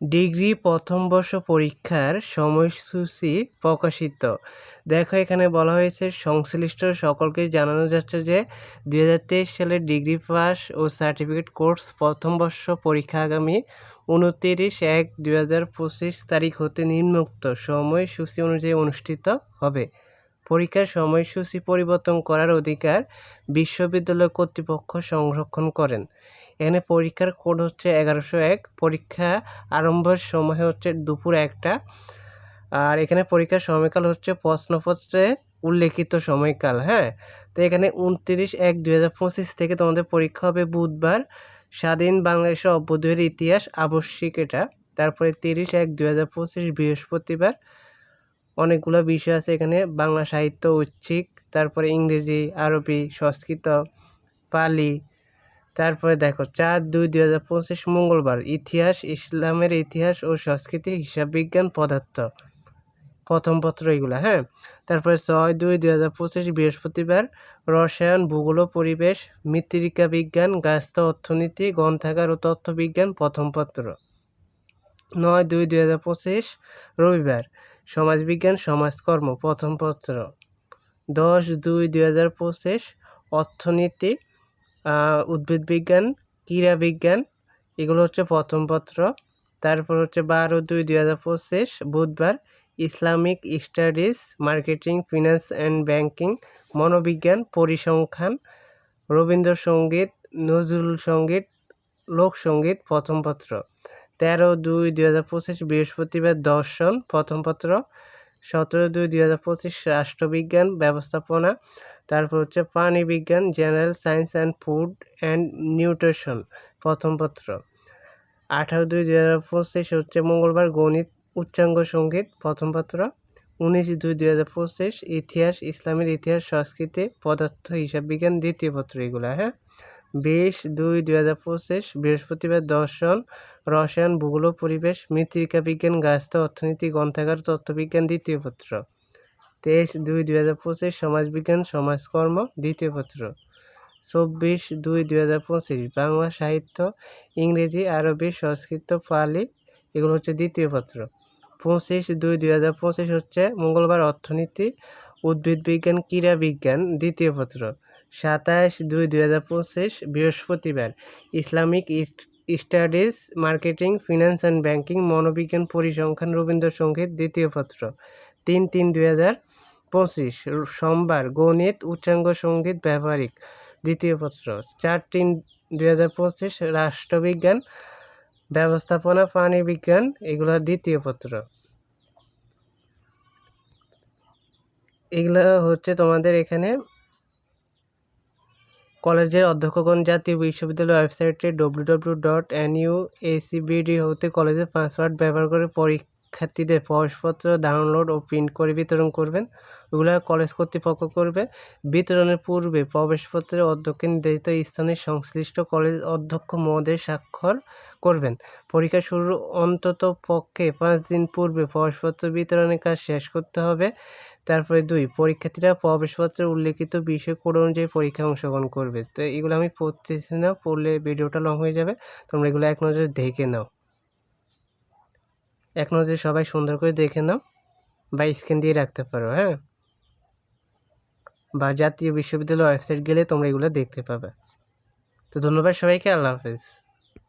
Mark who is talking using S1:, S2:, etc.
S1: Degree প্রথম বর্ষ পরীক্ষার সময়সূচি প্রকাশিত। দেখো, এখানে বলা হয়েছে, সংশ্লিষ্ট সকলকে জানানো যাচ্ছে যে দু হাজার তেইশ সালের ডিগ্রি পাস ও সার্টিফিকেট কোর্স প্রথম বর্ষ পরীক্ষা আগামী উনতিরিশ এক দুই তারিখ হতে নিম্নোক্ত সময়সূচি অনুযায়ী অনুষ্ঠিত হবে। পরীক্ষার সময়সূচি পরিবর্তন করার অধিকার বিশ্ববিদ্যালয় কর্তৃপক্ষ সংরক্ষণ করেন। এখানে পরীক্ষার কোড হচ্ছে এগারোশো এক, পরীক্ষা আরম্ভের সময় হচ্ছে দুপুর একটা, আর এখানে পরীক্ষার সময়কাল হচ্ছে প্রশ্নপত্রে উল্লেখিত সময়কাল হ্যাঁ? তো এখানে উনত্রিশ এক দুই হাজার পঁচিশ থেকে তোমাদের পরীক্ষা হবে বুধবার, স্বাধীন বাংলাদেশের অভ্যুদয়ের ইতিহাস আবশ্যিক এটা। তারপরে তিরিশ এক দুই হাজার পঁচিশ বৃহস্পতিবার অনেকগুলো বিষয় আছে এখানে। বাংলা সাহিত্য, ঐচ্ছিক, তারপরে ইংরেজি, আরবি, সংস্কৃত, পালি, তারপরে দেখো, চার দুই দুই হাজার পঁচিশ মঙ্গলবার, ইতিহাস, ইসলামের ইতিহাস ও সংস্কৃতি, হিসাব বিজ্ঞান, পদার্থ। প্রথম পত্র এগুলো হ্যাঁ? তারপরে ছয় দুই দুই হাজার পঁচিশ বৃহস্পতিবার, রসায়ন, ভূগোল পরিবেশ, মৃত্তিকা বিজ্ঞান গাছস্থ অর্থনীতি, গ্রন্থাগার ও তথ্য বিজ্ঞান প্রথম পত্র। নয় দুই দুই হাজার পঁচিশ রবিবার সমাজবিজ্ঞান, সমাজকর্ম, প্রথম পত্র। দশ দুই দুই হাজার পঁচিশ, অর্থনীতি উদ্ভিদ বিজ্ঞান, ক্রীড়া বিজ্ঞান, এগুলো হচ্ছে প্রথম পত্র। তারপর হচ্ছে বারো দুই দুই হাজার পঁচিশ, বুধবার, Islamic studies, marketing, finance and banking, মনোবিজ্ঞান, পরিসংখ্যান রবীন্দ্রসঙ্গীত নজরুল সংগীত লোকসঙ্গীত প্রথম পত্র। তেরো দুই দুই হাজার পঁচিশ বৃহস্পতিবার দর্শন প্রথম পত্র, সতেরো দুই দুই হাজার পঁচিশ রাষ্ট্রবিজ্ঞান ব্যবস্থাপনা, তারপর হচ্ছে প্রাণী বিজ্ঞান general science and food and nutrition, প্রথম পত্র। আঠারো দুই দুই হাজার পঁচিশ হচ্ছে মঙ্গলবার গণিত, উচ্চাঙ্গ সংগীত, প্রথম পত্র। উনিশ দুই দুই হাজার পঁচিশ ইতিহাস, ইসলামের ইতিহাস, সংস্কৃতি, পদার্থ, হিসাব বিজ্ঞান, দ্বিতীয় পত্র এগুলো হ্যাঁ? বিশ দুই দুই হাজার পঁচিশ বৃহস্পতিবার দর্শন, রসায়ন, ভূগোল পরিবেশ, মৃত্তিকা বিজ্ঞান গাছস্থ অর্থনীতি, গ্রন্থাগার, তত্ত্ববিজ্ঞান দ্বিতীয় পত্র। তেইশ দুই দুই হাজার পঁচিশ সমাজবিজ্ঞান, সমাজকর্ম দ্বিতীয় পত্র। চব্বিশ দুই দুই হাজার পঁচিশ বাংলা সাহিত্য, ইংরেজি, আরবি, সংস্কৃত পালি এগুলো হচ্ছে দ্বিতীয় পত্র। পঁচিশ দুই দুই হাজার পঁচিশ হচ্ছে মঙ্গলবার অর্থনীতি উদ্ভিদ বিজ্ঞান, ক্রীড়া বিজ্ঞান, দ্বিতীয় পত্র। সাতাশ দুই দুই হাজার পঁচিশ, বৃহস্পতিবার। Islamic studies, marketing finance and banking, মনোবিজ্ঞান পরিসংখ্যান রবীন্দ্রসঙ্গীত দ্বিতীয় পত্র। তিন তিন দুই হাজার পঁচিশ সোমবার, গণিত, উচ্চাঙ্গ সংগীত, ব্যবহারিক। দ্বিতীয় পত্র। চার তিন দুই হাজার পঁচিশ, রাষ্ট্রবিজ্ঞান, ব্যবস্থাপনা, প্রাণী বিজ্ঞান, এগুলো দ্বিতীয় পত্র। এগুলো হচ্ছে তোমাদের এখানে কলেজের অধ্যক্ষগণ জাতীয় বিশ্ববিদ্যালয় ওয়েবসাইটে W W dot N U ACBD হতে কলেজের পাসওয়ার্ড ব্যবহার করে পরীক্ষা শিক্ষার্থীদের প্রবেশপত্র ডাউনলোড ও প্রিন্ট করে বিতরণ করবেন। ওগুলো কলেজ কর্তৃপক্ষ করবে। বিতরণের পূর্বে প্রবেশপত্রের অধ্যক্ষের নির্ধারিত স্থানে সংশ্লিষ্ট কলেজ অধ্যক্ষ মহোদয় স্বাক্ষর করবেন। পরীক্ষা শুরুর অন্তত পক্ষে পাঁচ দিন পূর্বে প্রবেশপত্র বিতরণের কাজ শেষ করতে হবে। তারপরে দুই, পরীক্ষার্থীরা প্রবেশপত্রে উল্লেখিত বিষয় কোড অনুযায়ী পরীক্ষায় অংশগ্রহণ করবে। তো এগুলো আমি পড়তেছি না, পড়লে ভিডিওটা লং হয়ে যাবে। তোমরা এগুলো এক নজরে দেখে নাও। এক নজরে সবাই সুন্দর করে দেখে নাও বা স্ক্রিন দিয়ে রাখতে পারো হ্যাঁ? বা জাতীয় বিশ্ববিদ্যালয় ওয়েবসাইট গেলে তোমরা এগুলো দেখতে পাবে। তো ধন্যবাদ সবাইকে, আল্লাহ হাফেজ।